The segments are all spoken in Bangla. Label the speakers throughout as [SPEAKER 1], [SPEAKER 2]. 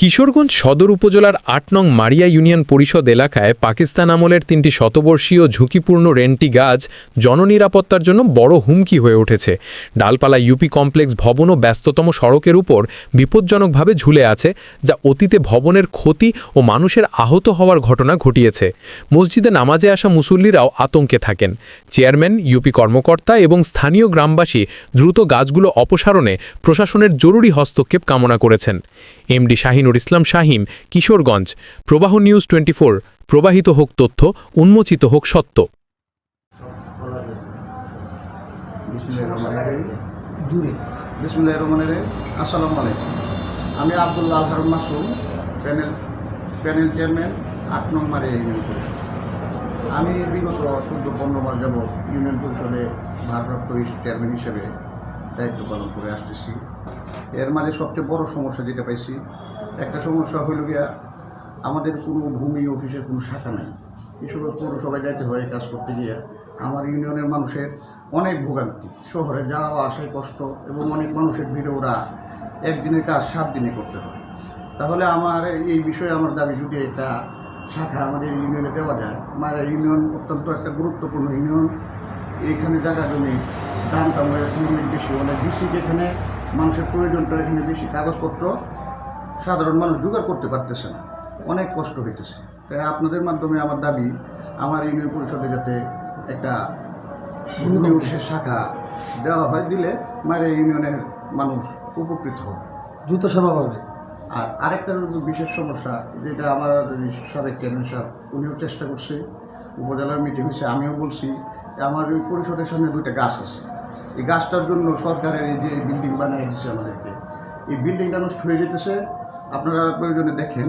[SPEAKER 1] কিশোরগঞ্জ সদর উপজেলার আট নং মারিয়া ইউনিয়ন পরিষদ এলাকায় পাকিস্তান আমলের তিনটি শতবর্ষীয় ঝুঁকিপূর্ণ রেন্টি গাছ জননিরাপত্তার জন্য বড় হুমকি হয়ে উঠেছে। ডালপালা ইউপি কমপ্লেক্স ভবন ও ব্যস্ততম সড়কের উপর বিপজ্জনকভাবে ঝুলে আছে, যা অতীতে ভবনের ক্ষতি ও মানুষের আহত হওয়ার ঘটনা ঘটিয়েছে। মসজিদে নামাজে আসা মুসল্লিরাও আতঙ্কে থাকেন। চেয়ারম্যান, ইউপি কর্মকর্তা এবং স্থানীয় গ্রামবাসী দ্রুত গাছগুলো অপসারণে প্রশাসনের জরুরি হস্তক্ষেপ কামনা করেছেন। MD Shahinur Islam Shahim, Kishoreganj. Probaho news twenty প্রবাহিত হোক তথ্য, উন্মোচিত হোক সত্য।
[SPEAKER 2] আমি Abdullah Harun Masum, panel panel chairman, আট নম্বরে ইউনিয়ন পরিষদ আমি বিগত চোদ্দ পনেরো মাস যাব ইউনিয়ন পরিষদে ভারপ্রাপ্ত চেয়ারম্যান হিসেবে দায়িত্ব পালন করে আসতেছি। এর মাঝে সবচেয়ে বড় সমস্যা যেটা পাইছি, একটা সমস্যা হইল গিয়া আমাদের কোনো ভূমি অফিসের কোনো শাখা নাই। এসব পৌরসভায় যাইতে হয় কাজ করতে গিয়ে। আমার ইউনিয়নের মানুষের অনেক ভোগান্তি। শহরে যাওয়া আসায় কষ্ট এবং অনেক মানুষের ভিড়ে ওরা একদিনের কাজ সাত দিনে করতে হয়। তাহলে আমার এই বিষয়ে আমার দাবি যদি এটা শাখা আমাদের ইউনিয়নে দেওয়া যায়, আমার ইউনিয়ন অত্যন্ত একটা গুরুত্বপূর্ণ ইউনিয়ন। এইখানে জায়গা জমি দামটা অনেক বেশি। অনেক বেশি যেখানে মানুষের প্রয়োজনটা এখানে বেশি কাগজপত্র সাধারণ মানুষ জোগাড় করতে পারতেছে না। অনেক কষ্ট হইতেছে। তাই আপনাদের মাধ্যমে আমার দাবি আমার ইউনিয়ন পরিষদে যাতে একটা ভূমি শাখা দেওয়া হয় দিলে মারে ইউনিয়নের মানুষ উপকৃত হবে।
[SPEAKER 3] দ্রুত সেবা পাবে
[SPEAKER 2] আর আরেকটা বিশেষ সমস্যা যেটা আমার সাবেক চেয়ারম্যান সাহেব উনিও চেষ্টা করছে উপজেলার মিটিং হয়েছে আমিও বলছি যে আমার ওই পরিষদের সামনে দুইটা গাছ আছে। এই গাছটার জন্য সরকারের এই যে বিল্ডিং বানিয়ে দিচ্ছে আমাদেরকে, এই বিল্ডিংটা নষ্ট হয়ে যেতেছে। আপনারা প্রয়োজনে দেখেন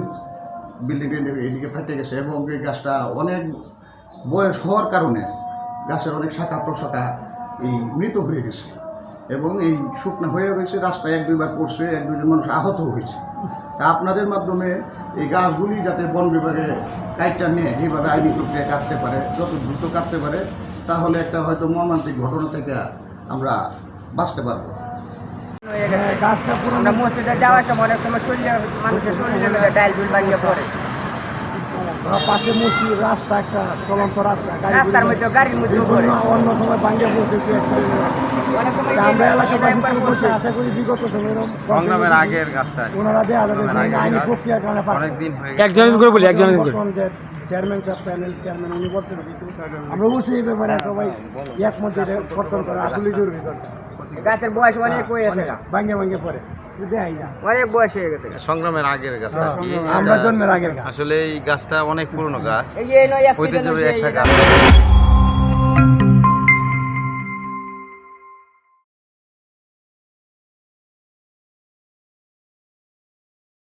[SPEAKER 2] বিল্ডিংটা এদিকে ফাটে গেছে এবং এই গাছটা অনেক বয়স হওয়ার কারণে গাছের অনেক শাখা প্রশাখা এই মৃত হয়ে গেছে এবং এই শুকনো হয়ে রয়েছে, রাস্তায় এক দুইবার পড়ছে, এক দুইজন মানুষ আহত হয়েছে। তা আপনাদের মাধ্যমে এই গাছগুলি যাতে বন বিভাগে কাইটা নিয়ে যেভাবে আইনি প্রক্রিয়া কাটতে পারে, যত দ্রুত কাটতে পারে, তাহলে একটা হয়তো মর্মান্তিক ঘটনা থেকে আমরা বাঁচতে পারব।
[SPEAKER 3] গাছটা পুরো
[SPEAKER 4] আমরা মসজিদে যাওয়ার সময় অনেক সময় শরীরে মানুষের শরীরের ডাইল বিল বানিয়ে পড়ে।
[SPEAKER 3] পাশে মসজিদ রাস্তা একটা চলন্ত রাস্তা
[SPEAKER 4] রাস্তার মধ্যে গাড়ির মধ্যে
[SPEAKER 3] অন্য সময় ভাঙ্গে আমরা এলাকাবাসী করে বসে আশা করি বিগত
[SPEAKER 5] সংগ্রামের আগের গাছটা
[SPEAKER 3] ওনারা দেয়া যাবে আইনি প্রক্রিয়ার কারণে পারবে।
[SPEAKER 5] অনেক দিন গেছে।
[SPEAKER 6] একজনের করে বলি একজনের করে
[SPEAKER 3] চেয়ারম্যান সাহেব প্যানেল চেয়ারম্যান উনি বলতে আমরা অবশ্যই এই ব্যাপারে সবাই একমত যে কর্তন করে আসলে জরুরি। দরকার
[SPEAKER 4] গাছের বয়স অনেক হয়ে গেছে ভাঙে
[SPEAKER 3] ভাঙ্গে ভাঙ্গে পড়ে।
[SPEAKER 4] অনেক বয়স হয়ে গেছে।
[SPEAKER 5] সংগ্রামের আগের গাছ
[SPEAKER 3] আমরা জন্মের আগের গাছ।
[SPEAKER 5] আসলে এই গাছটা অনেক পুরনো ঐতিহ্যবাহী একটা গাছ।